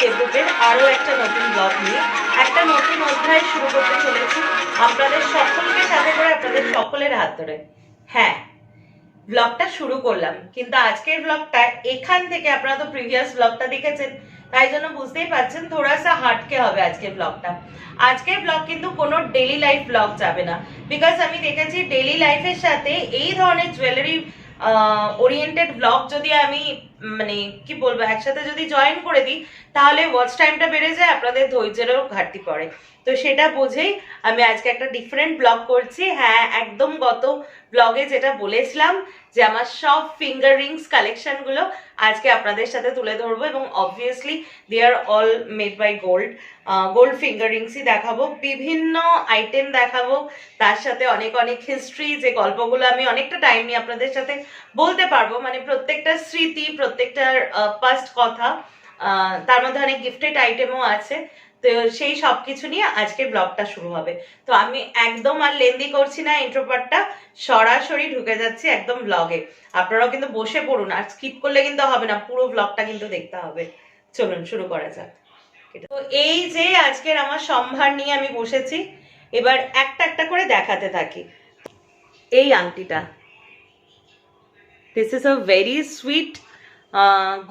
দেবরূপের আরও একটা নতুন ব্লগ নিয়ে। একটা নতুন অধ্যায় শুরু করতে চলেছি আপনাদের সকলকে সাথে করে আপনাদের সকলের হাত ধরে। হ্যাঁ ব্লগটা শুরু করলাম, কিন্তু আজকের ব্লগটা এখান থেকে, আপনারা তো প্রিভিয়াস ব্লগটা দেখেছেন, তাই জন্য বুঝতেই পারছেন থোড়াসা হাটকে হবে আজকের ব্লগটা। আজকের ব্লগ কিন্তু কোনো ডেলি লাইফ ব্লগ যাবে না বিকজ আমি দেখেছি ডেলি লাইফের সাথে এই ধরনের জুয়েলারি ওরিয়েন্টেড ব্লগ যদি আমি মানে কি বলব, একসাথে যদি জয়েন করে দিই, তাহলে ওয়াচ টাইমটা বেড়ে যায়, আপনাদের ধৈর্যেরও ঘাটতি পড়ে। তো সেটা বুঝেই আমি আজকে একটা ডিফারেন্ট ব্লগ করছি। হ্যাঁ একদম গত ব্লগে যেটা বলেছিলাম যে আমার সব ফিঙ্গার রিংস কালেকশনগুলো আজকে আপনাদের সাথে তুলে ধরবো এবং obviously they are all made by gold gold finger রিংসই দেখাবো। বিভিন্ন আইটেম দেখাবো। তার সাথে অনেক অনেক হিস্ট্রি যে গল্পগুলো আমি অনেকটা টাইম নিয়ে আপনাদের সাথে বলতে পারব। মানে প্রত্যেকটা স্মৃতি, প্রত্যেকটার পাস্ট কথা তার মধ্যে অনেক গিফটেড আইটেমও আছে। তো সেই সব কিছু নিয়ে আজকে ব্লগটা শুরু হবে। তো আমি একদম আর লেন্দি করছি না ইন্ট্রোপার্টটা সরাসরি ঢুকে যাচ্ছি একদম ব্লগে আপনারাও কিন্তু বসে পড়ুন, আর স্কিপ করলে কিন্তু হবে না, পুরো ব্লগটা কিন্তু দেখতে হবে। চলুন, শুরু করা যাক। তো এই যে আজকের আমার সম্ভার নিয়ে আমি বসেছি, এবার একটা একটা করে দেখাতে থাকি। এই আংটিটা। This is a very sweet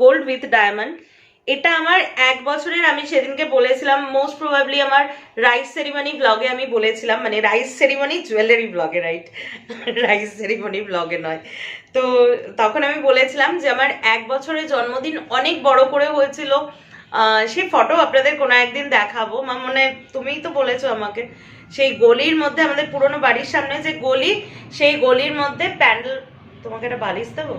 gold with diamond এটা আমার এক বছরের, আমি সেদিনকে বলেছিলাম মোস্ট প্রবাবলি আমার রাইস সেরিমনি ব্লগে আমি বলেছিলাম মানে রাইস সেরিমনি জুয়েলারি ব্লগে রাইট রাইস সেরিমনি ব্লগে নয়। তো তখন আমি বলেছিলাম যে আমার এক বছরের জন্মদিন অনেক বড় করে হয়েছিল। সেই ফটো আপনাদের কোনো একদিন দেখাবো। মানে তুমিই তো বলেছ আমাকে। সেই গলির মধ্যে, আমাদের পুরনো বাড়ির সামনে যে গলি, সেই গলির মধ্যে প্যান্ডেল, তোমাকে একটা বালিশ দেবো?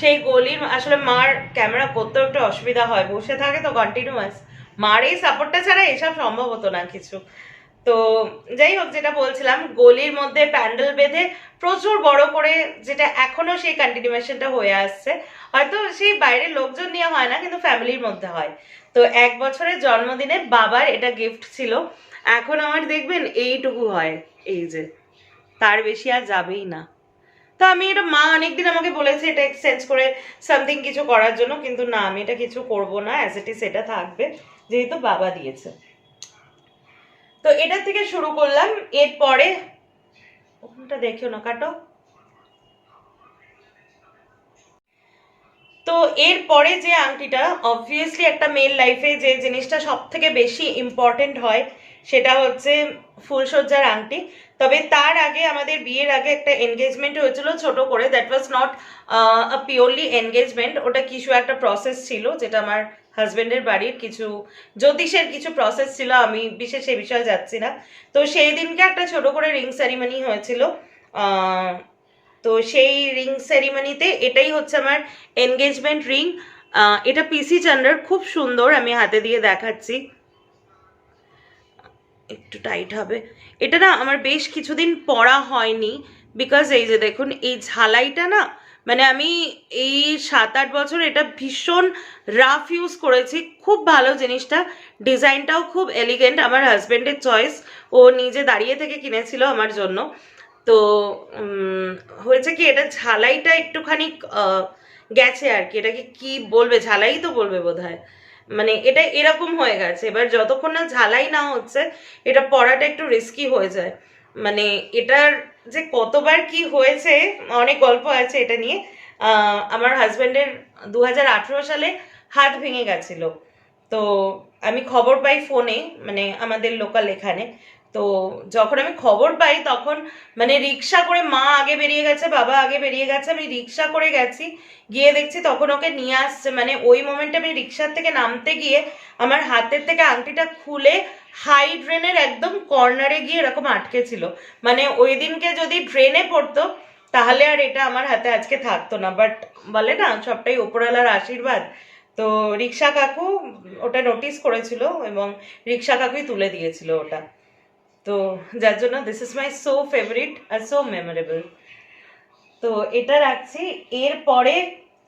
সেই গলির আসলে মার ক্যামেরা করতেও একটু অসুবিধা হয়। বসে থাকে তো কন্টিনিউয়াস মার এই সাপোর্টটা ছাড়া এসব সম্ভব হতো না কিছু। তো যাই হোক, যেটা বলছিলাম, গলির মধ্যে প্যান্ডেল বেঁধে প্রচুর বড় করে যেটা এখনও সেই কন্টিনিউয়েশনটা হয়ে আসছে। হয়তো সেই বাইরের লোকজন নিয়ে হয় না, কিন্তু ফ্যামিলির মধ্যে হয়। তো এক বছরের জন্মদিনে বাবার এটা গিফট ছিল। এখন আমার দেখবেন এইটুকু হয়, এই যে। তার বেশি আর যাবেই না। তো আমি এটা মা অনেকদিন আমাকে বলেছে এটা এক্সচেঞ্জ করে সামথিং কিছু করার জন্য, কিন্তু না, আমি এটা কিছু করব না অ্যাজ ইট ইস এটা থাকবে, যেহেতু বাবা দিয়েছে। তো এটা থেকে শুরু করলাম, এরপরে ওখানটা দেখিও না, কাটো। তো এরপরে যে আংটিটা অবভিয়াসলি একটা মেল লাইফে যে জিনিসটা সব থেকে বেশি ইম্পর্টেন্ট হয়, সেটা হচ্ছে ফুলসজ্জার আংটি। তবে তার আগে আমাদের বিয়ের আগে একটা এনগেজমেন্ট হয়েছিল ছোট করে that was not purely engagement ওটা কিছু একটা প্রসেস ছিল, যেটা আমার হাজবেন্ডের বাড়ির কিছু জ্যোতিষের কিছু প্রসেস ছিল, আমি বিশেষ সে বিষয়ে যাচ্ছি না। তো সেই দিনকে একটা ছোট করে রিং সেরিমনি হয়েছিল তো সেই রিং সেরিমনিতে এটাই হচ্ছে আমার এনগেজমেন্ট রিং এটা পিসি চান্ডার খুব সুন্দর, আমি হাতে দিয়ে দেখাচ্ছি। একটু টাইট হবে। এটা না আমার বেশ কিছুদিন পরা হয়নি বিকজ এই যে দেখুন, এই ঝালাইটা না মানে আমি এই সাত আট বছর এটা ভীষণ রাফ ইউজ করেছি। খুব ভালো জিনিসটা। ডিজাইনটাও খুব এলিগেন্ট আমার হাজব্যান্ডের চয়েস ও নিজে দাঁড়িয়ে থেকে কিনেছিল আমার জন্য। তো হয়েছে কি, এটা ঝালাইটা একটুখানি গেছে আর কি। এটাকে কি বলবে? ঝালাই তো বলবে বোধহয়। মানে এটা এরকম হয়ে গেছে। এবার যতক্ষণ না ঝালাই না হচ্ছে, এটা পড়াটা একটু রিস্কি হয়ে যায়। মানে এটার যে কতবার কি হয়েছে, অনেক গল্প আছে এটা নিয়ে। আমার হাজব্যান্ডের দু হাজার আঠেরো সালে হাত ভেঙে গেছিল। তো আমি খবর পাই ফোনে মানে আমাদের লোকাল এখানে। তো যখন আমি খবর পাই তখন মানে রিক্সা করে মা আগে বেরিয়ে গেছে, বাবা আগে বেরিয়ে গেছে, আমি রিক্সা করে গেছি, গিয়ে দেখছি তখন ওকে নিয়ে আসছে। মানে ওই মোমেন্টে আমি রিক্সার থেকে নামতে গিয়ে আমার হাতের থেকে আংটিটা খুলে হাই ড্রেনের একদম কর্নারে গিয়ে এরকম আটকে ছিল। মানে ওই দিনকে যদি ড্রেনে পড়তো, তাহলে আর এটা আমার হাতে আজকে থাকতো না। বাট বলে না, সবটাই ওপরওয়ালার আশীর্বাদ। তো রিক্সা কাকু ওটা নোটিস করেছিল এবং রিক্সা কাকুই তুলে দিয়েছিল ওটা। তো যার জন্য this is my so favourite R so memorable তো এটা রাখছি। এরপরে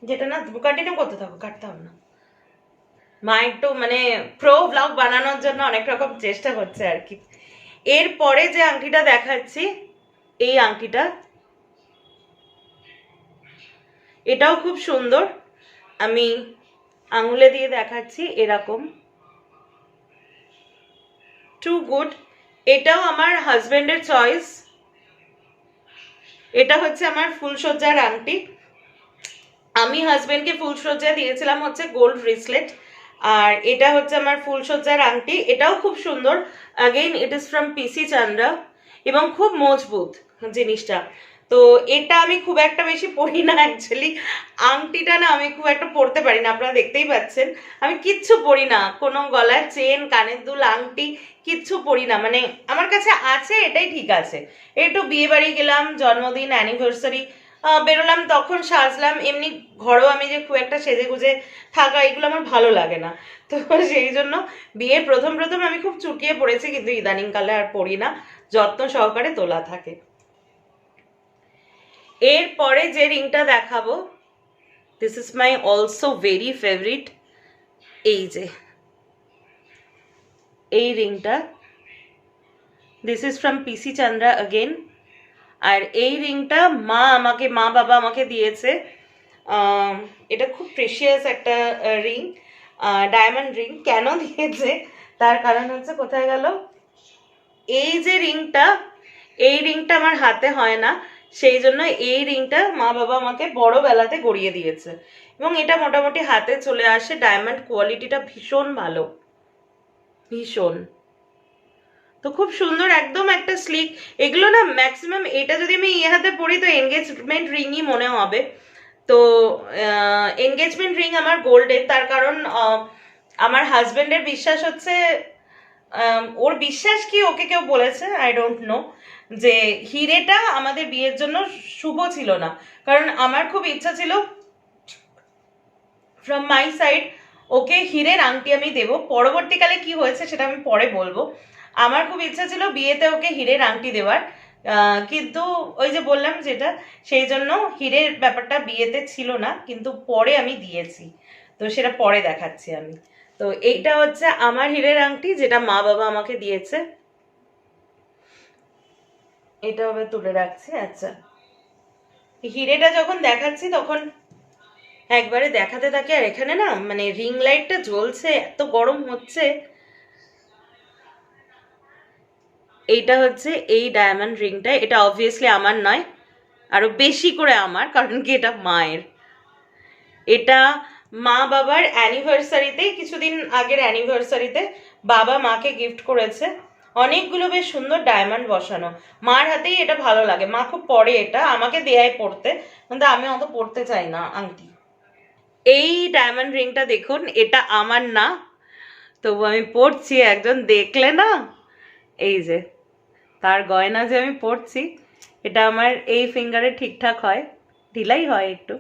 যেটা না কন্টিনিউ করতে থাকো, কাটতে হবে না। মা একটু মানে প্রো ব্লগ বানানোর জন্য অনেক রকম চেষ্টা করছে আর কি। এরপরে যে আংটিটা দেখাচ্ছি, এই আংটিটা, এটাও খুব সুন্দর। আমি আঙুলে দিয়ে দেখাচ্ছি এরকম। টু গুড এটাও আমার হাজব্যান্ডের চয়েস। এটা হচ্ছে আমার ফুলসজ্জার আংটি। আমি হাজবেন্ডকে ফুলসজ্জা দিয়েছিলাম হচ্ছে গোল্ড ব্রেসলেট। আর এটা হচ্ছে আমার ফুলসজ্জার আংটি। এটাও খুব সুন্দর। Again it is from PC Chandra এবং খুব মজবুত জিনিসটা। তো এটা আমি খুব একটা বেশি পরি না অ্যাকচুয়ালি আংটিটা না আমি খুব একটা পরতে পারি না, আপনারা দেখতেই পাচ্ছেন। আমি কিচ্ছু পরি না, কোনো গলার চেন, কানের দুল, আংটি কিচ্ছু পরি না। মানে আমার কাছে আছে, এটাই ঠিক আছে। একটু বিয়ে বাড়ি গেলাম, জন্মদিন অ্যানিভার্সারি বেরোলাম তখন সাজলাম, এমনি ঘরেও আমি যে খুব একটা সেজে গুজে থাকা, এগুলো আমার ভালো লাগে না। তো সেই জন্য বিয়ের প্রথম প্রথম আমি খুব চুটিয়ে পড়েছি, কিন্তু ইদানিংকালে আর পড়ি না। যত্ন সহকারে তোলা থাকে। এরপরে যে রিংটা দেখাবো this is my also very favourite এই যে, এই রিংটা this is from PC Chandra again আর এই রিংটা মা আমাকে, মা বাবা আমাকে দিয়েছে এটা খুব প্রেশিয়াস একটা রিং ডায়মন্ড রিং কেন দিয়েছে? তার কারণ হচ্ছে কোথায় গেল? এই যে রিংটা, এই রিংটা আমার হাতে হয় না সেই জন্য এই রিংটা মা বাবা আমাকে বড় বেলাতে গড়িয়ে দিয়েছে। এবং এটা মোটামুটি হাতে চলে আসে ডায়মন্ড কোয়ালিটিটা ভীষণ ভালো। ভীষণ। তো খুব সুন্দর, একদম একটা স্লিক এগুলো না ম্যাক্সিমাম এটা যদি আমি ইয়ে হাতে পড়ি তো এনগেজমেন্ট রিংই মনে হবে। তো এনগেজমেন্ট রিং আমার গোল্ডের তার কারণ আমার হাজবেন্ডের বিশ্বাস হচ্ছে ওর বিশ্বাস কি ওকে কেউ বলেছে? আই ডোন্ট নো যে হিরেটা আমাদের বিয়ের জন্য শুভ ছিল না। কারণ আমার খুব ইচ্ছা ছিল ফ্রম মাই সাইড ওকে হিরের আংটি আমি দেব। পরবর্তীকালে কি হয়েছে সেটা আমি পরে বলব। আমার খুব ইচ্ছা ছিল বিয়েতে ওকে হিরের আংটি দেওয়ার। কিন্তু ওই যে বললাম যেটা, সেই জন্য হিরের ব্যাপারটা বিয়েতে ছিল না, কিন্তু পরে আমি দিয়েছি। তো সেটা পরে দেখাচ্ছি আমি। তো এইটা হচ্ছে আমার হিরের আংটি, যেটা মা বাবা আমাকে দিয়েছে। এটা হবে তুলে রাখছি আচ্ছা। হিরেটা যখন দেখাচ্ছি, তখন একবারে দেখাতে থাকে, আর এখানে না মানে রিং লাইটটা জ্বলছে, এত গরম হচ্ছে। এইটা হচ্ছে এই ডায়মন্ড রিংটা এটা অবভিয়াসলি আমার নয়, আরও বেশি করে আমার, কারণ কি এটা মায়ের। এটা মা বাবার অ্যানিভার্সারিতে কিছুদিন আগের অ্যানিভার্সারিতে বাবা মাকে গিফট করেছে। অনেকগুলো বেশ সুন্দর ডায়মন্ড বসানো। মার হাতেই এটা ভালো লাগে। মা খুব পরে এটা। আমাকে দেয়ায় পড়তে। কিন্তু আমি অত পড়তে চাই না, আংটি। এই ডায়মন্ড রিংটা দেখুন, এটা আমার না। তবু আমি পড়ছি, একজন দেখলে না? এই যে, তার গয়না যে আমি পড়ছি, এটা আমার এই ফিঙ্গারে ঠিকঠাক হয়। ঢিলাই হয় একটু।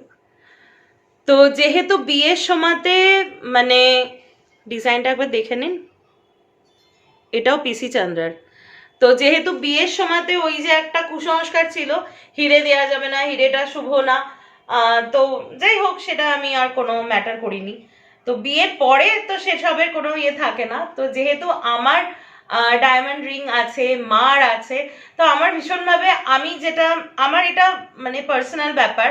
তো যেহেতু বিয়ের সময়তে মানে ডিজাইনটা একবার দেখে নিন। এটাও পিসি চান্দ্রার তো যেহেতু বিয়ের সময়তে ওই যে একটা কুসংস্কার ছিল, হিরে দেওয়া যাবে না, হিরেটা শুভ না তো যাই হোক, সেটা আমি আর কোনো ম্যাটার করিনি। তো বিয়ের পরে তো সেসবের কোনো ইয়ে থাকে না। তো যেহেতু আমার ডায়মন্ড রিং আছে, মার আছে, তো আমার ভীষণভাবে আমি যেটা, আমার এটা মানে পার্সোনাল ব্যাপার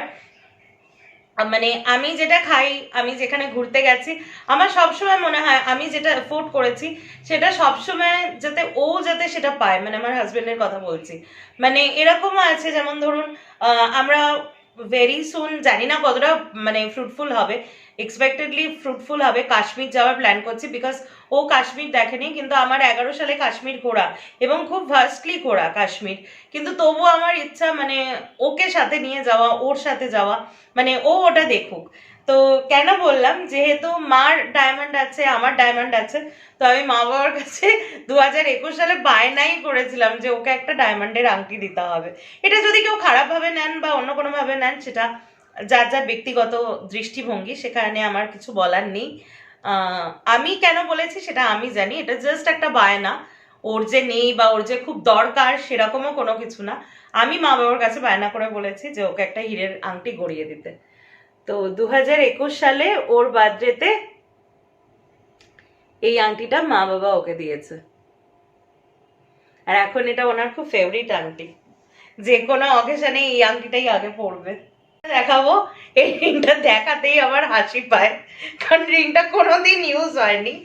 মানে আমি যেটা খাই, আমি যেখানে ঘুরতে গেছি, আমার সবসময় মনে হয় আমি যেটা এফোর্ড করেছি, সেটা সবসময় যাতে ও যাতে সেটা পায় মানে আমার হাজবেন্ডের কথা বলছি। মানে এরকমও আছে, যেমন ধরুন আমরা ভেরি সুন জানি না কতটা মানে ফ্রুটফুল হবে এক্সপেক্টেডলি ফ্রুটফুল হবে কাশ্মীর যাওয়ার প্ল্যান করছি বিকজ ও কাশ্মীর দেখেনি, কিন্তু আমার এগারো সালে কাশ্মীর ঘোরা এবং খুব ভাস্টলি ঘোরা কাশ্মীর। কিন্তু তবুও আমার ইচ্ছা মানে ওকে সাথে নিয়ে যাওয়া, ওর সাথে যাওয়া মানে ও ওটা দেখুক। তো কেন বললাম, যেহেতু মার ডায়মন্ড আছে, আমার ডায়মন্ড আছে, তো আমি মা বাবার কাছে দু হাজার একুশ সালে বায়নাই করেছিলাম যে ওকে একটা ডায়মন্ডের আংটি দিতে হবে। এটা যদি কেউ খারাপভাবে নেন বা অন্য কোনোভাবে নেন, সেটা যার যার ব্যক্তিগত দৃষ্টিভঙ্গি সেখানে আমার কিছু বলার নেই। আমি কেন বলেছি সেটা আমি জানি, এটা জাস্ট একটা বায়না। ওর যে নেই বা ওর যে খুব দরকার সেরকমও কোনো কিছু না। আমি মা বাবার কাছে বায়না করে বলেছি যে ওকে একটা হীরের আংটি গড়িয়ে দিতে। তো দু হাজার একুশ সালে ওর বার্থডেতে এই আংটিটা মা বাবা ওকে দিয়েছে। আর এখন এটা ওনার খুব ফেভারিট আংটি। যে কোনো অকেশনে এই আংটিটাই আগে পরবে। দেখাবো। এই রিংটা দেখাতেই আমার হাসি পায়। কারণ রিংটা কোনোদিন ইউজ হয়নি।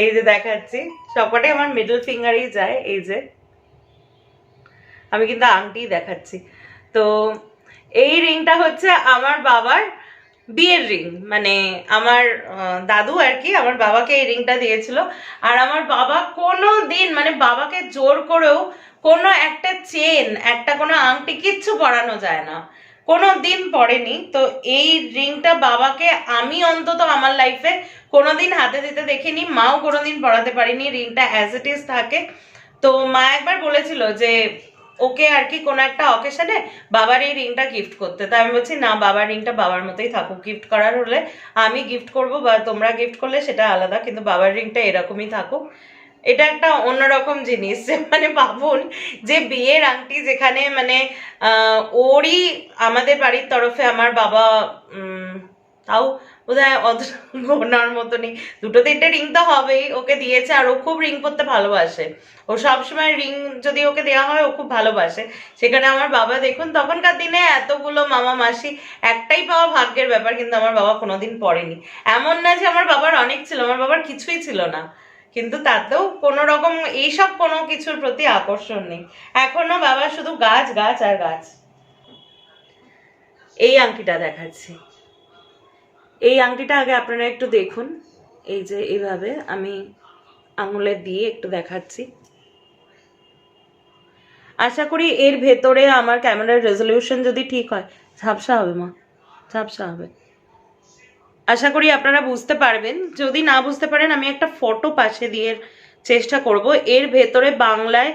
এই যে দেখাচ্ছি। সবকটাই আমার মিডল ফিঙ্গারেই যায়, এই যে। আমি কিন্তু আংটি দেখাচ্ছি। তো এই রিংটা হচ্ছে আমার বাবার বিয়ের রিং মানে আমার দাদু আর কি আমার বাবাকে এই রিংটা দিয়েছিল। আর আমার বাবা কোনো দিন মানে বাবাকে জোর করেও কোনো একটা চেন একটা কোনো আংটি কিচ্ছু পরানো যায় না। কোনো দিন পড়েনি। তো এই রিংটা বাবাকে আমি অন্তত আমার লাইফে কোনো দিন হাতে দিতে দেখিনি, মাও কোনোদিন পড়াতে পারিনি, রিংটা অ্যাজ ইট ইজ থাকে। তো মা একবার বলেছিল যে, ওকে আর কি কোনো একটা অকেশনে বাবার এই রিংটা গিফট করতে। তাই আমি বলছি, না, বাবার রিংটা বাবার মতোই থাকুক। গিফট করার হলে আমি গিফট করব বা তোমরা গিফট করলে সেটা আলাদা, কিন্তু বাবার রিংটা এরকমই থাকুক। এটা একটা অন্যরকম জিনিস। যে মানে ভাবুন যে বিয়ের আংটি যেখানে মানে ওরই আমাদের বাড়ির তরফে আমার বাবা তাও বোধহয় অত গোনার মতনই। দুটো তিনটে রিং তো হবেই, ওকে দিয়েছে আর ও খুব রিং পরতে ভালোবাসে। ও সবসময় রিং যদি ওকে দেওয়া হয়, ও খুব ভালোবাসে। সেখানে আমার বাবা দেখুন, তখনকার দিনে এতগুলো মামা মাসি, একটাই পাওয়া ভাগ্যের ব্যাপার, কিন্তু আমার বাবা কোনোদিন পড়েনি এমন না যে আমার বাবার অনেক ছিল, আমার বাবার কিছুই ছিল না। কিন্তু তাতেও কোনো রকম এইসব কোনো কিছুর প্রতি আকর্ষণ নেই। এখনও বাবা শুধু গাছ গাছ আর গাছ। এই আংটিটা দেখাচ্ছি। এই আংটিটা আগে আপনারা একটু দেখুন। এই যে এইভাবে আমি আঙুলে দিয়ে একটু দেখাচ্ছি। আশা করি এর ভেতরে আমার ক্যামেরার রেজলিউশন যদি ঠিক হয়, ঝাপসা হবে মা, ঝাপসা হবে। আশা করি আপনারা বুঝতে পারবেন। যদি না বুঝতে পারেন, আমি একটা ফটো পাশে দিয়ে চেষ্টা করব। এর ভেতরে বাংলায়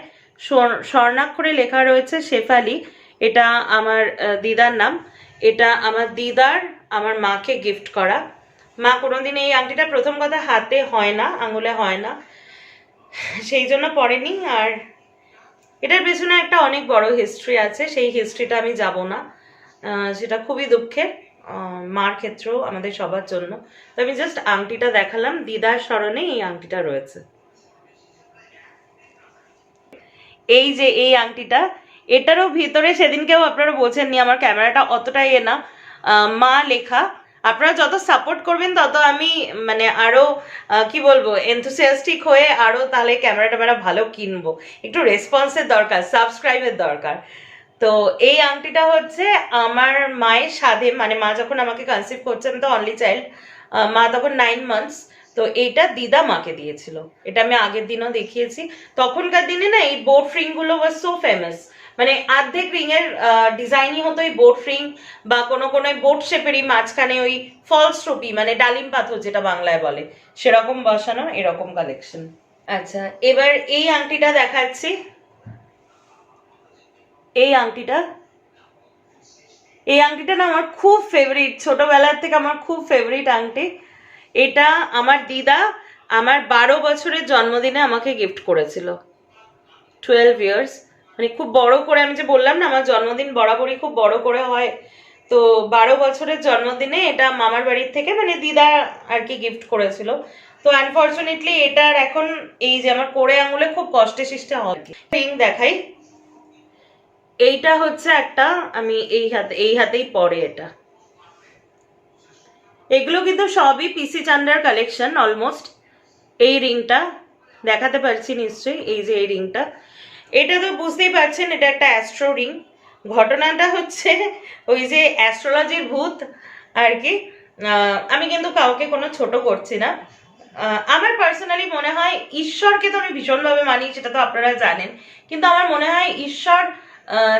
স্বর্ণাক্ষরে লেখা রয়েছে শেফালি। এটা আমার দিদার নাম। এটা আমার দিদার, আমার মাকে গিফট করা। মা কোনোদিন এই আংটিটা প্রথম কথা হাতে হয় না, আঙুলে হয় না। সেই জন্য পড়েনি আর এটার পেছনে একটা অনেক বড় হিস্ট্রি আছে। সেই হিস্ট্রিটা আমি যাব না। সেটা খুবই দুঃখের। মার ক্ষেত্রেও আমাদের সবার জন্য। তো আমি জাস্ট আংটিটা দেখালাম দিদার স্মরণে এই আংটিটা রয়েছে। এই যে এই আংটিটা এটারও ভিতরে সেদিনকেও আপনারা বোঝেননি আমার ক্যামেরাটা অতটাই এ না। মা লেখা আপনারা যত সাপোর্ট করবেন তত আমি মানে আরও আহ, কি বলব এনথুসিয়াস্টিক হয়ে আরও তাহলে ক্যামেরা ট্যামেরা ভালো কিনবো। একটু রেসপন্সের দরকার সাবস্ক্রাইবের দরকার। তো এই আংটিটা হচ্ছে আমার মায়ের সাধে মানে মা যখন আমাকে কনসিভ করছে আমি তো অনলি চাইল্ড মা তখন নাইন মান্থস তো এইটা দিদা মাকে দিয়েছিল। এটা আমি আগের দিনও দেখিয়েছি। তখনকার দিনে না এই বোট রিংগুলো ওয়াজ সো ফেমাস মানে আর্ধেক রিং এর ডিজাইনই হতো ওই বোট রিং বা কোনো কোনো বোট শেপেরই মাঝখানে ওই ফলস মানে ডালিম পাথর যেটা বাংলায় বলে। সেরকম বসানো এরকম কালেকশন আচ্ছা এবার এই আংটিটা দেখাচ্ছি। এই আংটিটা। এই আংটিটা না আমার খুব ফেভারিট ছোটবেলার থেকে আমার খুব ফেভারিট আংটি। এটা আমার দিদা আমার বারো বছরের জন্মদিনে আমাকে গিফট করেছিল। টুয়েলভ ইয়ার্স মানে খুব বড় করে, আমি যে বললাম না, আমার জন্মদিন বরাবরই খুব বড় করে হয়। তো বারো বছরের জন্মদিনে এটা মামার বাড়ির থেকে মানে দিদা আর কি গিফট করেছিল। তো আনফর্চুনেটলি এটার এখন এই যে আমার কোড়ে আঙুলে খুব কষ্টে সৃষ্টে হয়। রিং দেখাই। এইটা হচ্ছে একটা, আমি এই হাতে, এই হাতেই পরে এটা। এগুলো কিন্তু সবই পিসি চান্ডার কালেকশন অলমোস্ট এই রিংটা দেখাতে পারছি নিশ্চয়ই, এই যে এই রিংটা এটা তো বুঝতেই পারছেন, এটা একটা অ্যাস্ট্রো রিং ঘটনাটা হচ্ছে, ওই যে অ্যাস্ট্রোলজির ভূত, আর কি আমি কিন্তু কাউকে কোনো ছোট করছি না। আমার পার্সোনালি মনে হয় ঈশ্বরকে তো আমি ভীষণভাবে মানি, সেটা তো আপনারা জানেন। কিন্তু আমার মনে হয় ঈশ্বর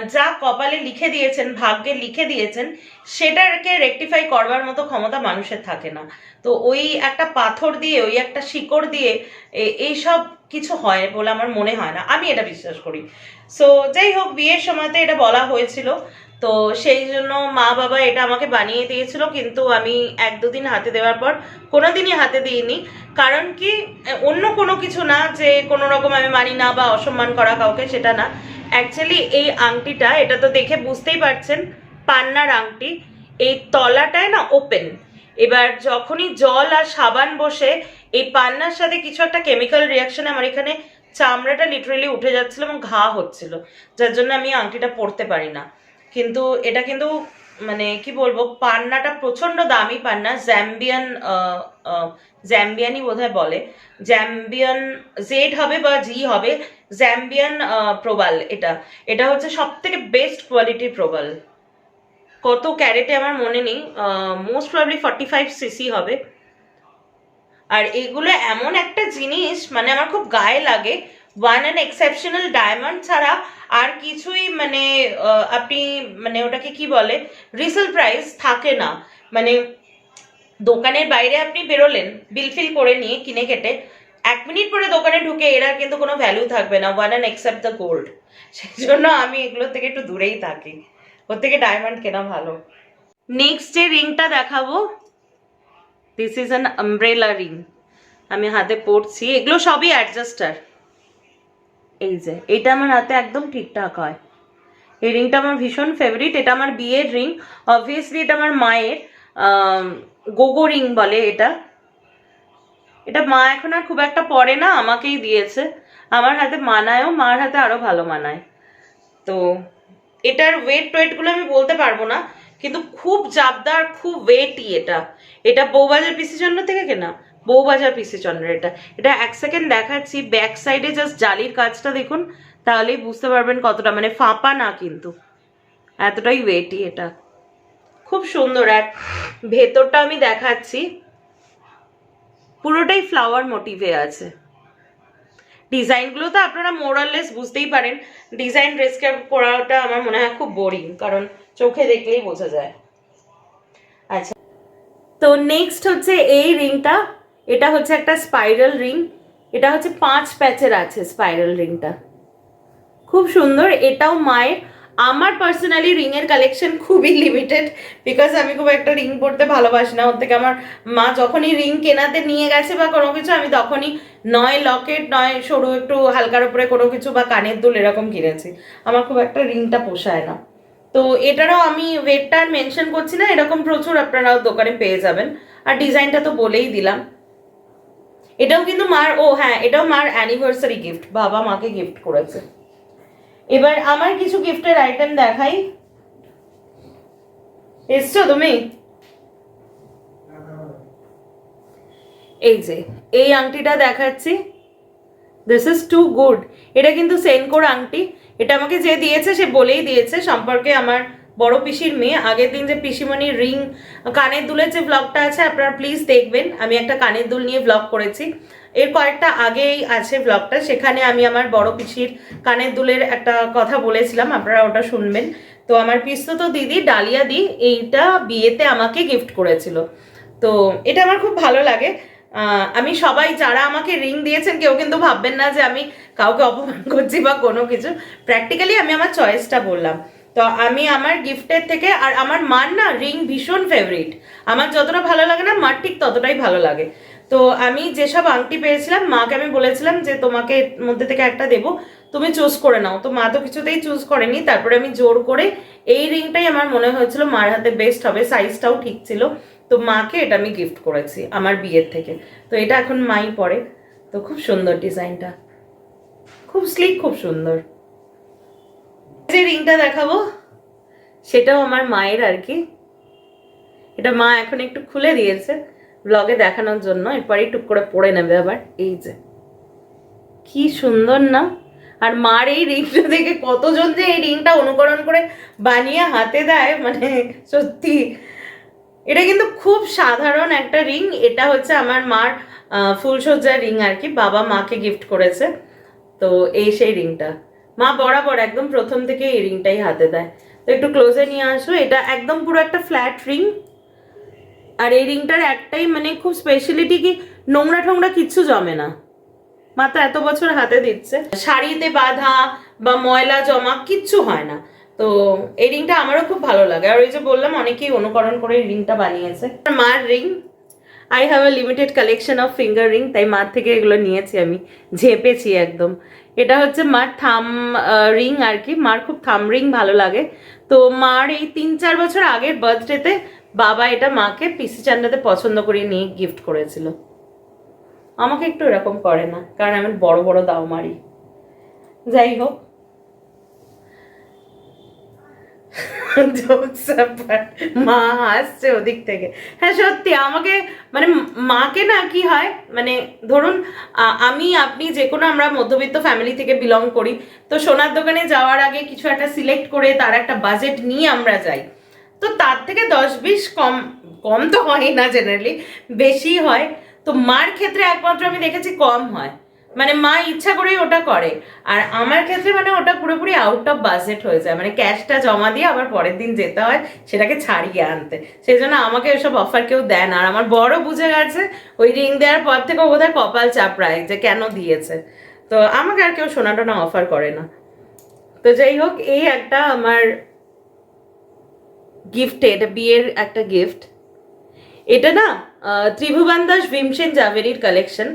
যা কপালে লিখে দিয়েছেন, ভাগ্যে লিখে দিয়েছেন, সেটাকে রেকটিফাই করবার মতো ক্ষমতা মানুষের থাকে না। তো ওই একটা পাথর দিয়ে, ওই একটা শিকড় দিয়ে এ- এইসব কিছু হয় বলে আমার মনে হয় না। আমি এটা বিশ্বাস করি। সো যাই হোক, বিয়ের সময়তে এটা বলা হয়েছিল। তো সেই জন্য মা বাবা এটা আমাকে বানিয়ে দিয়েছিল, কিন্তু আমি এক দুদিন হাতে দেওয়ার পর কোনোদিনই হাতে দিইনি। কারণ কি অন্য কোনো কিছু না যে কোনো রকম আমি মানি না বা অসম্মান করা কাউকে, সেটা না। অ্যাকচুয়ালি এই আংটিটা, এটা তো দেখে বুঝতেই পারছেন, পান্নার আংটি। এই তলাটায় না ওপেন এবার যখনই জল আর সাবান বসে, এই পান্নার সাথে কিছু একটা কেমিক্যাল রিয়াকশনে আমার এখানে চামড়াটা লিটারেলি উঠে যাচ্ছিল এবং ঘা হচ্ছিল। যার জন্য আমি আংটিটা পরতে পারি না। কিন্তু এটা কিন্তু মানে কি বলব, পান্নাটা প্রচণ্ড দামি পান্না জ্যাম্বিয়ান জ্যাম্বিয়ানই বোধহয় বলে। জ্যাম্বিয়ান জেড হবে বা জি হবে জ্যাম্বিয়ান প্রবাল এটা। এটা হচ্ছে সব থেকে বেস্ট কোয়ালিটির প্রবাল কত ক্যারেটে আমার মনে নেই most probably forty five CC হবে। আর এগুলো এমন একটা জিনিস মানে আমার খুব গায়ে লাগে ওয়ান অ্যান্ড এক্সেপশনাল ডায়মন্ড ছাড়া আর কিছুই মানে আপনি মানে ওটাকে কি বলে রিসেল প্রাইস থাকে না। মানে দোকানের বাইরে আপনি বেরোলেন বিল ফিল করে নিয়ে কিনে কেটে, এক মিনিট পরে দোকানে ঢুকে এরা কিন্তু কোনো ভ্যালু থাকবে না one and except the gold সেই জন্য আমি এগুলো থেকে একটু দূরেই থাকি। ওর থেকে ডায়মন্ড কেনা ভালো। নেক্সট যে রিংটা দেখাবো this is an umbrella ring আমি হাতে পরছি, এগুলো সবই অ্যাডজাস্টার এই যে, এটা আমার হাতে একদম ঠিকঠাক হয়। এই রিংটা আমার ভীষণ ফেভারিট এটা আমার বিয়ের রিং। অবভিয়াসলি এটা আমার মায়ের গোগো রিং বলে এটা। এটা মা এখন আর খুব একটা পরে না, আমাকেই দিয়েছে। আমার হাতে মানায়ও, মার হাতে আরও ভালো মানায়। তো এটার ওয়েট টোয়েটগুলো আমি বলতে পারব না, কিন্তু খুব জাবদার, খুব ওয়েটই এটা। এটা বউবাজার পিসির জন্য থেকে কেনা? বউবাজার পিসি চন্দ্র এটা। এটা এক সেকেন্ড দেখাচ্ছি ব্যাক সাইডে জাস্ট জালির কাজটা দেখুন, তাহলেই বুঝতে পারবেন কতটা মানে ফাঁপা না কিন্তু। এতটাই ওয়েটই এটা। খুব সুন্দর, আর ভেতরটা আমি দেখাচ্ছি। পুরোটাই ফ্লাওয়ার মোটিভে আছে। ডিজাইনগুলো তো আপনারা মোরাললেস বুঝতেই পারেন। ডিজাইন ড্রেস পরাটা আমার মনে হয় খুব বোরিং কারণ চোখে দেখলেই বোঝা যায়। আচ্ছা। তো নেক্সট হচ্ছে এই রিংটা এটা হচ্ছে একটা স্পাইরাল রিং এটা হচ্ছে পাঁচ প্যাচের আছে স্পাইরাল রিংটা খুব সুন্দর, এটাও মায়ের। আমার পার্সোনালি রিং এর কালেকশন খুবই লিমিটেড বিকজ আমি খুব একটা রিং পরতে ভালোবাসি না। ওর থেকে আমার মা যখনই রিং কেনাতে নিয়ে গেছে বা কোনো কিছু, আমি তখনই নয় লকেট নয় সরু একটু হালকার উপরে কোনো কিছু বা কানের দুল এরকম কিনেছি। আমার খুব একটা রিংটা পোষায় না। তো এটারও আমি ওয়েটটা আর মেনশন করছি না, এরকম প্রচুর আপনারাও দোকানে পেয়ে যাবেন। আর ডিজাইনটা তো বলেই দিলাম। এটাও কিন্তু মার, ও হ্যাঁ এটাও মার অ্যানিভার্সারি গিফট বাবা মাকে গিফট করেছে। এবার আমার কিছু গিফটের আইটেম দেখাই। এসছো তুমি? এই যে, এই আংটিটা দেখাচ্ছি। দিস ইজ টু গুড এটা কিন্তু সেনকোর আংটি। এটা আমাকে যে দিয়েছে, সে বলেই দিয়েছে। সম্পর্কে আমার বড় পিসির মেয়ে। আগের দিন যে পিসিমণির রিং কানের দুলের যে ব্লগটা আছে, আপনারা প্লিজ দেখবেন। আমি একটা কানের দুল নিয়ে ব্লগ করেছি। এর কয়েকটা আগেই আছে ব্লগটা সেখানে আমি আমার বড় পিসির কানের দুলের একটা কথা বলেছিলাম, আপনারা ওটা শুনবেন। তো আমার পিস্তত দিদি, ডালিয়া দি, এইটা বিয়েতে আমাকে গিফট করেছিল। তো এটা আমার খুব ভালো লাগে। আমি সবাই, যারা আমাকে রিং দিয়েছেন, কেউ কিন্তু ভাববেন না যে আমি কাউকে অপমান করছি বা কোনো কিছু। প্র্যাকটিক্যালি আমি আমার চয়েসটা বললাম। তো আমি আমার গিফটের থেকে, আর আমার মার না রিং ভীষণ ফেভারিট আমার যতটা ভালো লাগে না, মার ঠিক ততটাই ভালো লাগে। তো আমি যেসব আংটি পেয়েছিলাম, মাকে আমি বলেছিলাম যে, তোমাকে মধ্যে থেকে একটা দেবো, তুমি চুজ করে নাও। তো মা তো কিছুতেই চুজ করেনি। তারপরে আমি জোর করে এই রিংটাই আমার মনে হয়েছিল মার হাতে বেস্ট হবে সাইজটাও ঠিক ছিল। তো মাকে এটা আমি গিফট করেছি আমার বিয়ের থেকে। তো এটা এখন মাই পরে। তো খুব সুন্দর ডিজাইনটা খুব স্লিক খুব সুন্দর। যে রিংটা দেখাবো, সেটাও আমার মায়ের আর কি। এটা মা এখন একটু খুলে দিয়েছে ব্লগে দেখানোর জন্য, এরপরেই টুক করে পড়ে নেবে আবার, এই যে। কি সুন্দর না? আর মার এই রিংটা দেখে কতজন যে এই রিংটা অনুকরণ করে বানিয়ে হাতে দেয় মানে সত্যি। এটা কিন্তু খুব সাধারণ একটা রিং এটা হচ্ছে আমার মার ফুলসজ্জার রিং আর কি, বাবা মাকে গিফট করেছে। তো এই সেই রিংটা মা বরাবর একদম প্রথম থেকে এই রিংটাই হাতে দেয়। তো একটু ক্লোজে নিয়ে আসো, এটা একদম পুরো একটা ফ্ল্যাট রিং আর এই রিংটার একটাই মানে খুব স্পেশালিটি কি, নোংরা ঠোংরা কিচ্ছু জমে না। মা এত বছর হাতে দিচ্ছে। শাড়িতে বাঁধা বা ময়লা জমা কিচ্ছু হয় না। তো এই রিংটা আমারও খুব ভালো লাগে। আর ওই যে বললাম, অনেকেই অনুকরণ করে এই রিংটা বানিয়েছে। মার ring I have a limited collection of finger ring তাই মার থেকে এগুলো নিয়েছি আমি, ঝেঁপেছি একদম। এটা হচ্ছে মার থাম রিং আর কি, মার খুব থাম রিং ভালো লাগে। তো মার এই তিন চার বছর আগের বার্থডেতে বাবা এটা মাকে পিসি চান্ডাতে পছন্দ করে নিয়ে গিফট করেছিল। আমাকে একটু এরকম করে না, কারণ আমি বড় বড় দাও মারি যাই হোক জোকস মা হাসছে ওদিক থেকে। হ্যাঁ সত্যি, আমাকে মানে মাকে না কি হয় মানে ধরুন আমি, আপনি যে কোনো আমরা মধ্যবিত্ত ফ্যামিলি থেকে বিলং করি, তো সোনার দোকানে যাওয়ার আগে কিছু একটা সিলেক্ট করে তার একটা বাজেট নিয়ে আমরা যাই। তো তার থেকে দশ বিশ কম কম তো হয় না জেনারেলি বেশি হয়। তো মার ক্ষেত্রে একমাত্র আমি দেখেছি কম হয়। মানে মা ইচ্ছা করেই ওটা করে। আর আমার ক্ষেত্রে মানে ওটা পুরোপুরি আউট অফ বাজেট হয়ে যায়। মানে ক্যাশটা জমা দিয়ে আবার পরের দিন যেতে হয়, সেটাকে ছাড়িয়ে আনতে। সেই জন্য আমাকে এসব অফার কেউ দেয় না। আর আমার বড় বুঝে গেছে, ওই রিং দেওয়ার পর থেকে বোধহয় কপাল চাপড়ায় যে কেন দিয়েছে। তো আমাকে আর কেউ সোনা টোনা অফার করে না। তো যাই হোক, এই একটা আমার গিফট এটা বিয়ের একটা গিফট এটা না Tribhuvan Das Bhimsen জাভেরির collection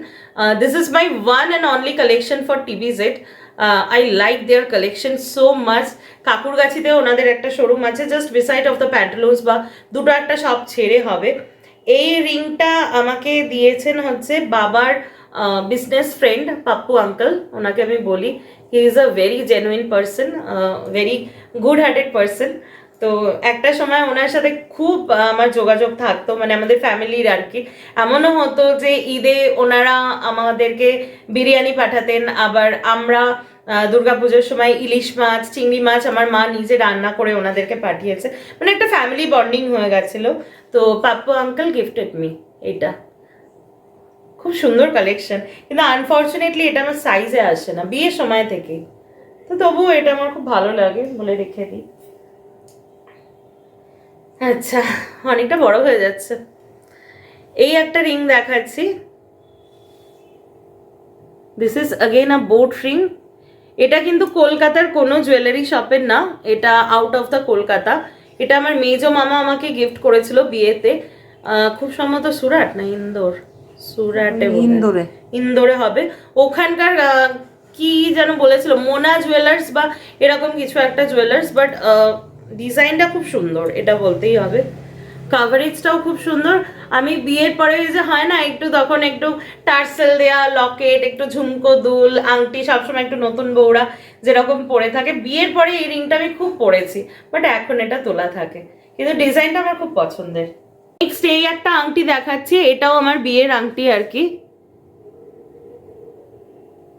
this is my one and only collection for TBZ I like their collection so much কাকুরগাছিতে ওনাদের একটা শোরুম আছে just beside of the Pantaloons বা দুটো একটা শপ ছেড়ে হবে। এই রিংটা আমাকে দিয়েছেন হচ্ছে বাবার বিজনেস ফ্রেন্ড পাপ্পু আঙ্কল ওনাকে আমি বলি। He is a very genuine person very good hearted person তো একটা সময় ওনার সাথে খুব আমার যোগাযোগ থাকতো মানে আমাদের ফ্যামিলির আর কি এমনও হতো যে ঈদে ওনারা আমাদেরকে বিরিয়ানি পাঠাতেন, আবার আমরা দুর্গাপুজোর সময় ইলিশ মাছ, চিংড়ি মাছ আমার মা নিজে রান্না করে ওনাদেরকে পাঠিয়েছে। মানে একটা ফ্যামিলি বন্ডিং হয়ে গেছিল। তো পাপ্পু আঙ্কেল গিফটেড মি এটা। খুব সুন্দর কালেকশন কিন্তু আনফর্চুনেটলি এটা আমার সাইজে আসে না, বিয়ের সময় থেকে। তো তবুও এটা আমার খুব ভালো লাগে বলে রেখে দিই। আচ্ছা অনেকটা বড় হয়ে যাচ্ছে। এই একটা রিং দেখাচ্ছি। This is again a boat ring এটা কিন্তু কলকাতার কোনো জুয়েলারি শপের না এটা আউট অফ দ্য কলকাতা। এটা আমার মেজো মামা আমাকে গিফট করেছিল বিয়েতে। খুব সম্ভবত সুরাট না ইন্দোর? সুরাটে ইন্দোরে। ইন্দোরে হবে। ওখানকার কি যেন বলেছিল মোনা জুয়েলার্স বা এরকম কিছু একটা জুয়েলার্স বাট ডিজাইনটা খুব সুন্দর, এটা বলতেই হবে। কাভারেজটাও খুব সুন্দর। আমি বিয়ের পরে যে হয় না, একটু তখন একটু টার্সেল দেয়া, লকেট, একটু ঝুমকো দুল, আংটি, সবসময় একটু নতুন বউরা যেরকম পরে থাকে। বিয়ের পরে এই রিংটা আমি খুব পরেছি বাট এখন এটা তোলা থাকে। কিন্তু ডিজাইনটা আমার খুব পছন্দের। নেক্সট এই একটা আংটি দেখাচ্ছি, এটাও আমার বিয়ের আংটি আর কি।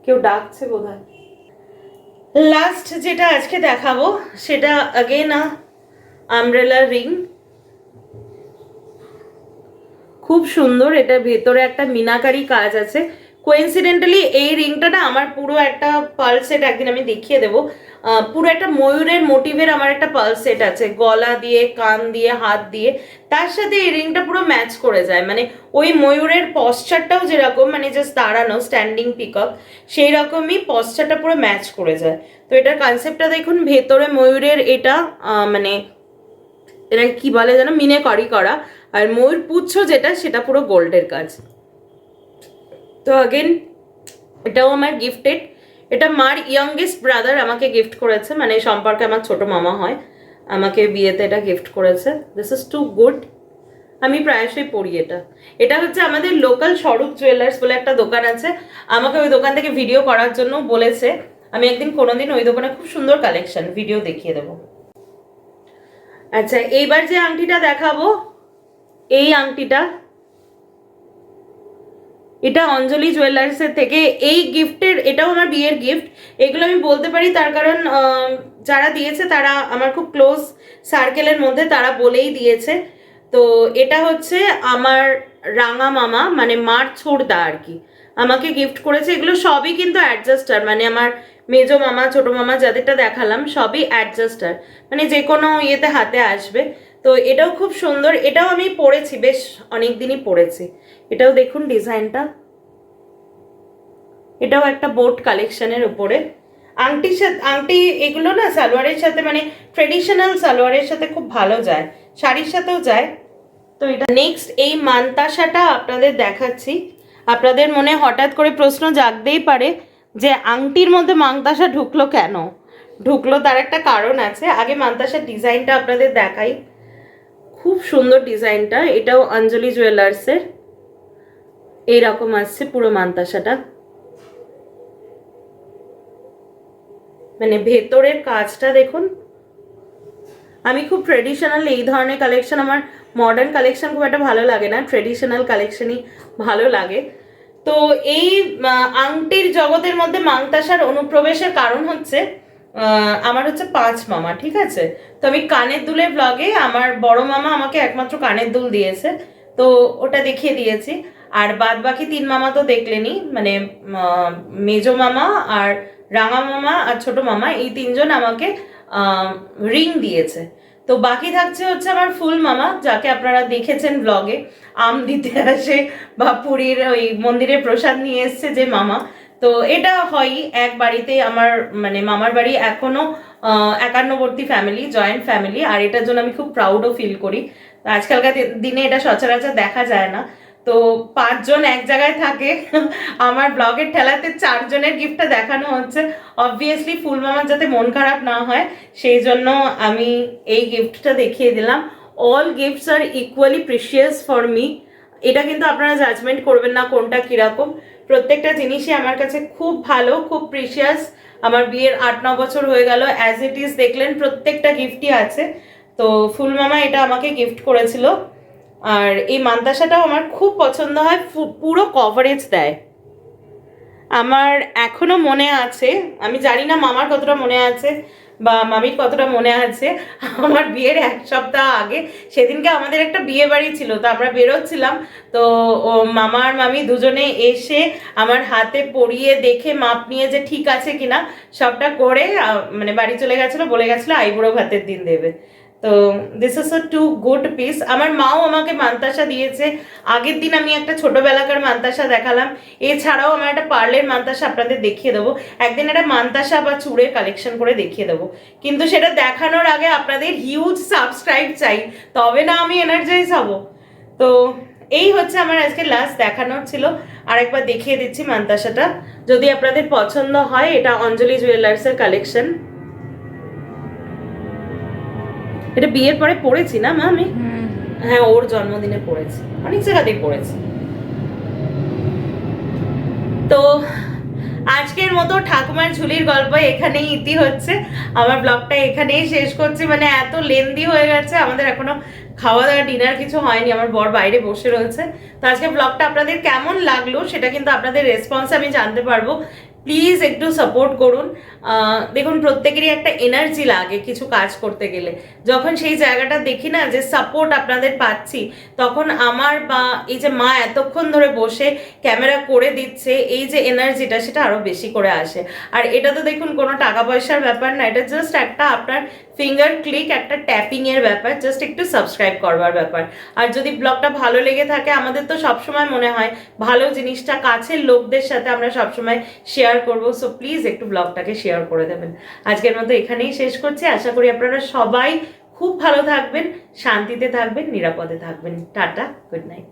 কেউ ডাকছে বোধহয়। লাস্ট যেটা আজকে দেখাবো, সেটা আগেন আমব্রেলা রিং খুব সুন্দর, এটা ভেতরে একটা মিনাকারি কাজ আছে। কোইন্সিডেন্টালি এই রিংটা না আমার পুরো একটা পাল সেট একদিন আমি দেখিয়ে দেবো। পুরো একটা ময়ূরের মোটিভের আমার একটা পাল সেট আছে। গলা দিয়ে, কান দিয়ে, হাত দিয়ে। তার সাথে এই রিংটা পুরো ম্যাচ করে যায়। মানে ওই ময়ূরের পশ্চারটাও যেরকম মানে জাস্ট দাঁড়ানো স্ট্যান্ডিং পিকক সেই রকমই পশ্চারটা পুরো ম্যাচ করে যায়। তো এটার কনসেপ্টটা দেখুন, ভেতরে ময়ূরের এটা মানে এটা কি বলে যেন? মিনে করি। করা আর ময়ূর পুচ্ছ যেটা, সেটা পুরো গোল্ডের কাজ। তো আগেন এটাও আমার গিফটেড এটা মার ইয়ংগেস্ট ব্রাদার আমাকে গিফট করেছে মানে সম্পর্কে আমার ছোট মামা হয়, আমাকে বিয়েতে এটা গিফট করেছে। দিস ইজ টু গুড আমি প্রায়শই পড়ি এটা। এটা হচ্ছে আমাদের লোকাল স্বরূপ জুয়েলার্স বলে একটা দোকান আছে। আমাকে ওই দোকান থেকে ভিডিও করার জন্য বলেছে। আমি একদিন কোনোদিন ওই দোকানে খুব সুন্দর কালেকশন ভিডিও দেখিয়ে দেবো। আচ্ছা এইবার যে আংটিটা দেখাবো, এই আংটিটা এটা অঞ্জলি জুয়েলার্সের থেকে। এই গিফটের এটাও আমার বিয়ের গিফট এগুলো আমি বলতে পারি তার কারণ যারা দিয়েছে তারা আমার খুব ক্লোজ সার্কেলের মধ্যে তারা বলেই দিয়েছে। তো এটা হচ্ছে আমার রাঙা মামা মানে মার ছোড়দা আর কি। আমাকে গিফট করেছে। এগুলো সবই কিন্তু অ্যাডজাস্টার মানে আমার মেজো মামা, ছোট মামা যাদেরটা দেখালাম, সবই অ্যাডজাস্টার মানে যে কোনো ইয়েতে হাতে আসবে। তো এটাও খুব সুন্দর। এটাও আমি পরেছি বেশ অনেক দিনই পরেছি এটাও দেখুন ডিজাইনটা। এটাও একটা বোট কালেকশনের উপরে। আংটির সাথে আংটি এগুলো না সালোয়ারের সাথে মানে ট্রেডিশনাল সালোয়ারের সাথে খুব ভালো যায়। শাড়ির সাথেও যায়। তো এটা নেক্সট এই মান্তাসাটা আপনাদের দেখাচ্ছি। আপনাদের মনে হঠাৎ করে প্রশ্ন জাগতেই পারে যে আংটির মধ্যে মাংতাসা ঢুকলো কেন? ঢুকলো তার একটা কারণ আছে। আগে মান্তাসার ডিজাইনটা আপনাদের দেখাই। খুব সুন্দর ডিজাইনটা, এটাও অঞ্জলি জুয়েলার্সের। এইরকম আসছে পুরো মান্তাসাটা। মানে ভেতরের কাজটা দেখুন। আমি খুব ট্রেডিশনাল এই ধরনের কালেকশন আমার মডার্ন কালেকশন খুব একটা ভালো লাগে না। ট্রেডিশনাল কালেকশনই ভালো লাগে। তো এই আংটির জগতের মধ্যে মাংতাসার অনুপ্রবেশের কারণ হচ্ছে আমার হচ্ছে পাঁচ মামা, ঠিক আছে? তো আমি কানের দুলের ব্লগে আমার বড় মামা আমাকে একমাত্র কানের দুল দিয়েছে, তো ওটা দেখিয়ে দিয়েছি। আর বাদ বাকি তিন মামা তো দেখলেনি মানে মেজো মামা আর রাঙা মামা আর ছোট মামা, এই তিনজন আমাকে রিং দিয়েছে। তো বাকি থাকছে হচ্ছে আমার ফুল মামা, যাকে আপনারা দেখেছেন ব্লগে আম দিতে আসে বা পুরীর ওই মন্দিরে প্রসাদ নিয়ে এসছে যে মামা। তো এটা হয়ই এক বাড়িতে আমার মানে মামার বাড়ি এখনও একান্নবর্তী ফ্যামিলি জয়েন্ট ফ্যামিলি আর এটার জন্য আমি খুব প্রাউডও ফিল করি। আজকালকার দিনে এটা সচরাচর দেখা যায় না। তো পাঁচজন এক জায়গায় থাকে, আমার ব্লগের ঠেলাতে চারজনের গিফটটা দেখানো হচ্ছে। অবভিয়াসলি ফুল মামার যাতে মন খারাপ না হয়, সেই জন্য আমি এই গিফটটা দেখিয়ে দিলাম। All gifts are equally precious for me এটা কিন্তু আপনারা জাজমেন্ট করবেন না কোনটা কীরকম। প্রত্যেকটা জিনিসই আমার কাছে খুব ভালো, খুব প্রিশিয়াস আমার বিয়ের আট, ন বছর হয়ে গেল অ্যাজ ইট ইজ দেখলেন প্রত্যেকটা গিফটই আছে। তো ফুল মামা এটা আমাকে গিফট করেছিল। আর এই মান্তাসাটাও আমার খুব পছন্দ হয় পুরো কভারেজ দেয়। আমার এখনও মনে আছে, আমি জানি না মামার কতটা মনে আছে বা মামির কতটা মনে আছে, আমার বিয়ের এক সপ্তাহ আগে সেদিনকে আমাদের একটা বিয়ে বাড়ি ছিল, তো আমরা বেরোচ্ছিলাম, তো ও মামা আর মামি দুজনে এসে আমার হাতে পরিয়ে দেখে মাপ নিয়ে যে ঠিক আছে কিনা, সবটা করে মানে বাড়ি চলে গেছিল, বলে গেছিল আইবুড়ো ভাতের দিন দেবে। তো this is a too good piece আমার মাও আমাকে মান্তাসা দিয়েছে। আগের দিন আমি একটা ছোটোবেলাকার মান্তাসা দেখালাম। এছাড়াও আমার একটা পার্লের মান্তাসা আপনাদের দেখিয়ে দেবো। একদিন একটা মান্তাসা বা চুড়ের কালেকশন করে দেখিয়ে দেবো। কিন্তু সেটা দেখানোর আগে আপনাদের হিউজ সাবস্ক্রাইব চাই। তবে না আমি এনার্জাইজ হব। তো এই হচ্ছে আমার আজকে লাস্ট দেখানোর ছিল। আরেকবার দেখিয়ে দিচ্ছি মান্তাসাটা। যদি আপনাদের পছন্দ হয়, এটা অঞ্জলি জুয়েলার্সের কালেকশন এটা বিয়ের পরে পড়েছি না মা আমি হ্যাঁ ওর জন্মদিনে পড়েছি। অনেক জায়গাতেই পড়েছি। তো আজকের মতো ঠাকুমার ঝুলির গল্প এখানেই ইতি হচ্ছে। আমার ব্লগটা এখানেই শেষ করছি। মানে এত লেন্দি হয়ে গেছে আমাদের এখনও খাওয়া দাওয়া ডিনার কিছু হয়নি। আমার বর বাইরে বসে রয়েছে। তো আজকে ব্লগটা আপনাদের কেমন লাগল সেটা কিন্তু আপনাদের রেসপন্স আমি জানতে পারব। প্লিজ একটু সাপোর্ট করুন। দেখুন, প্রত্যেকেরই একটা এনার্জি লাগে কিছু কাজ করতে গেলে। যখন সেই জায়গাটা দেখি না যে সাপোর্ট আপনাদের পাচ্ছি, তখন আমার বা এই যে মা এতক্ষণ ধরে বসে ক্যামেরা করে দিচ্ছে, এই যে এনার্জিটা সেটা আরও বেশি করে আসে। আর এটা তো দেখুন, কোনো টাকা পয়সার ব্যাপার না, এটা জাস্ট একটা আপনার ফিঙ্গার ক্লিক একটা ট্যাপিং এর ব্যাপার জাস্ট একটু সাবস্ক্রাইব করবার ব্যাপার। আর যদি ব্লগটা ভালো লেগে থাকে, আমাদের তো সবসময় মনে হয় ভালো জিনিসটা কাছের লোকদের সাথে আমরা সবসময় শেয়ার করব সো প্লিজ একটু ব্লগটাকে শেয়ার করে দেবেন। আজকের মতো এখানেই শেষ করছি। আশা করি আপনারা সবাই খুব ভালো থাকবেন, শান্তিতে থাকবেন, নিরাপদে থাকবেন। Tata good night